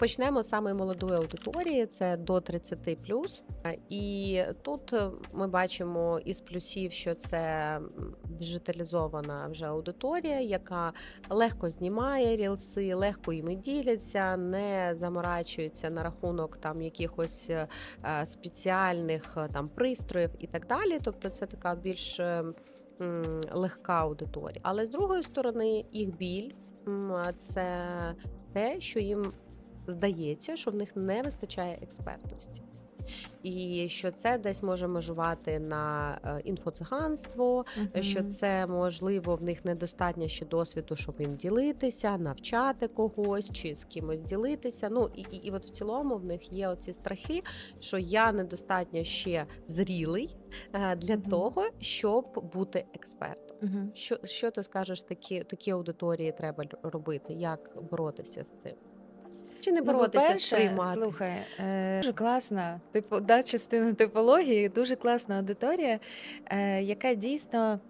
Почнемо з самої молодої аудиторії, це до 30 І тут е, ми бачимо із плюсів, що це діджиталізована вже аудиторія, яка легко знімає рілси, легко іми діляться, не заморачується на рахунок там якихось е, спеціальних е, там пристроїв і так далі. Тобто, це така більш легка аудиторія. Але з другої сторони, їх біль це те, що їм здається, що в них не вистачає експертності. І що це десь може межувати на е, інфоциганство, що це можливо в них недостатньо ще досвіду, щоб їм ділитися, навчати когось чи з кимось ділитися. Ну і, і, і от в цілому в них є оці страхи, що я недостатньо ще зрілий е, для Мгм. того, щоб бути експертом. Мгм. Що, що ти скажеш, такі, такі аудиторії треба робити? Як боротися з цим? Чи не Ну, боротися, по-перше, сприймати? слухай, е, дуже класна типу, да, частина типології, дуже класна аудиторія, е, яка дійсно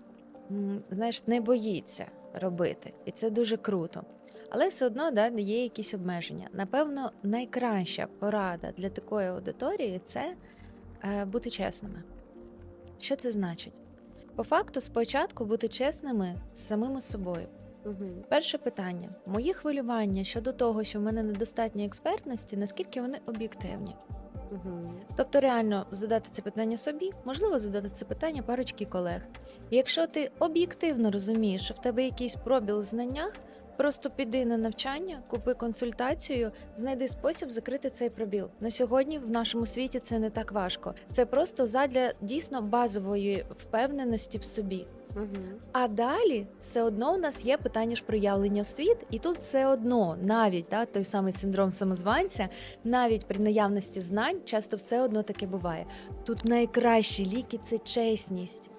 знаєш, не боїться робити. І це дуже круто. Але все одно да, є якісь обмеження. Напевно, найкраща порада для такої аудиторії це е, бути чесними. Що це значить? По факту, спочатку бути чесними з самими собою. Мгм. Перше питання: мої хвилювання щодо того, що в мене недостатньо експертності, наскільки вони об'єктивні? Мгм. Тобто, реально задати це питання собі, можливо, задати це питання парочки колег. І якщо ти об'єктивно розумієш, що в тебе якийсь пробіл в знаннях, просто піди на навчання, купи консультацію, знайди спосіб закрити цей пробіл. На сьогодні в нашому світі це не так важко. Це просто задля дійсно базової впевненості в собі. А далі все одно у нас є питання ж проявлення в світ, і тут все одно, навіть да, той самий синдром самозванця, навіть при наявності знань, часто все одно таке буває. Тут найкращі ліки це чесність.